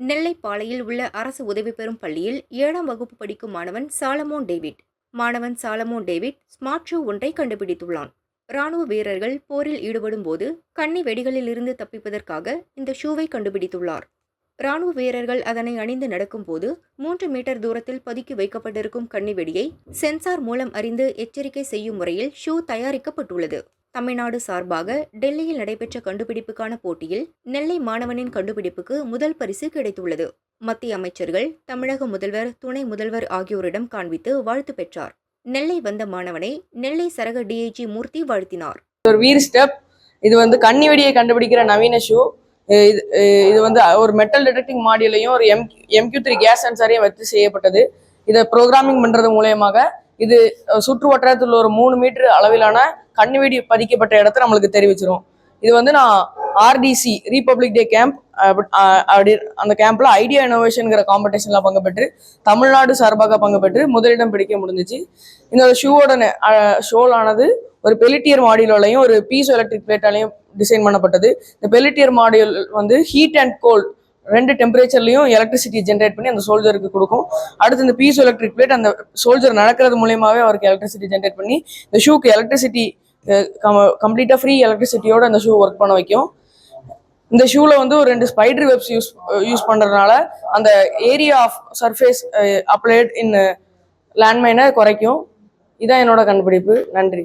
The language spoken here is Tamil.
நெல்லைப்பாளையில் உள்ள அரசு உதவி பெறும் பள்ளியில் ஏழாம் வகுப்பு படிக்கும் மாணவன் சாலமோன் டேவிட். மாணவன் சாலமோன் டேவிட் ஸ்மார்ட் ஷூ ஒன்றை கண்டுபிடித்துள்ளான். ராணுவ வீரர்கள் போரில் ஈடுபடும் போது கண்ணி வெடிகளில் இருந்து தப்பிப்பதற்காக இந்த ஷூவை கண்டுபிடித்துள்ளார். ராணுவ வீரர்கள் அதனை அணிந்து நடக்கும்போது மூன்று மீட்டர் தூரத்தில் பதுக்கி வைக்கப்பட்டிருக்கும் கண்ணி வெடியை சென்சார் மூலம் அறிந்து எச்சரிக்கை செய்யும் முறையில் ஷூ தயாரிக்கப்பட்டுள்ளது. தமிழ்நாடு சார்பாக டெல்லியில் நடைபெற்ற கண்டுபிடிப்புக்கான போட்டியில் நெல்லை மாணவனின் கண்டுபிடிப்புக்கு முதல் பரிசு கிடைத்துள்ளது. மத்திய அமைச்சர்கள் தமிழக முதல்வர் துணை முதல்வர் ஆகியோரிடம் காண்பித்து வாழ்த்து பெற்றார். நெல்லை வந்த மாணவனை நெல்லை சரக டிஐஜி மூர்த்தி வாழ்த்தினார். ஒரு வீர் ஸ்டெப். இது வந்து கண்ணி வெடியை கண்டுபிடிக்கிற நவீன ஷூ. இது இது வந்து ஒரு மெட்டல் டிடெக்டிங் மாடியிலையும் ஒரு எம் எம்கியூ த்ரீ கேஸ் சென்சாரையும் வச்சு செய்யப்பட்டது. இதை ப்ரோக்ராமிங் பண்ணுறது மூலயமாக இது சுற்று வட்டாரத்தில் ஒரு மூணு மீட்டர் அளவிலான கன்னி வெடி பதிக்கப்பட்ட இடத்த நம்மளுக்கு தெரிவிச்சிரும். இது வந்து நான் ஆர்டிசி ரீபப்ளிக் டே கேம்ப் அப்படி அந்த கேம்ப்ல ஐடியா இனோவேஷனுங்கிற காம்படிஷன்ல பங்கு பெற்று தமிழ்நாடு சார்பாக பங்கு பெற்று முதலிடம் பிடிக்க முடிஞ்சிச்சு. இந்த ஷூவோட ஷோலானது ஒரு பெலிட்டியர் மாடியூலையும் ஒரு பீசோ எலக்ட்ரிக் பிளேட்டாலையும் டிசைன் பண்ணப்பட்டது. இந்த பெலிட்டியர் மாடியூல் வந்து ஹீட் அண்ட் கோல்ட் ரெண்டு டெம்பரேச்சர்லையும் எலக்ட்ரிசிட்டி ஜென்ரேட் பண்ணி அந்த சோல்ஜருக்கு கொடுக்கும். அடுத்து இந்த பீசோ எலக்ட்ரிக் பிளேட் அந்த சோல்ஜர் நடக்கிறது மூலியமாவே அவருக்கு எலக்ட்ரிசிட்டி ஜென்ரேட் பண்ணி இந்த ஷூக்கு எலக்ட்ரிசிட்டி கம்ப்ளீட்டாக ஃப்ரீ எலக்ட்ரிசிட்டியோட அந்த ஷூ ஒர்க் பண்ண வைக்கும். இந்த ஷூவில் வந்து ஒரு ரெண்டு ஸ்பைடர் வெப்ஸ் யூஸ் யூஸ் பண்ணுறதுனால அந்த area of surface applied in லேண்ட்மைனை குறைக்கும். இதான் என்னோட கண்டுபிடிப்பு. நன்றி.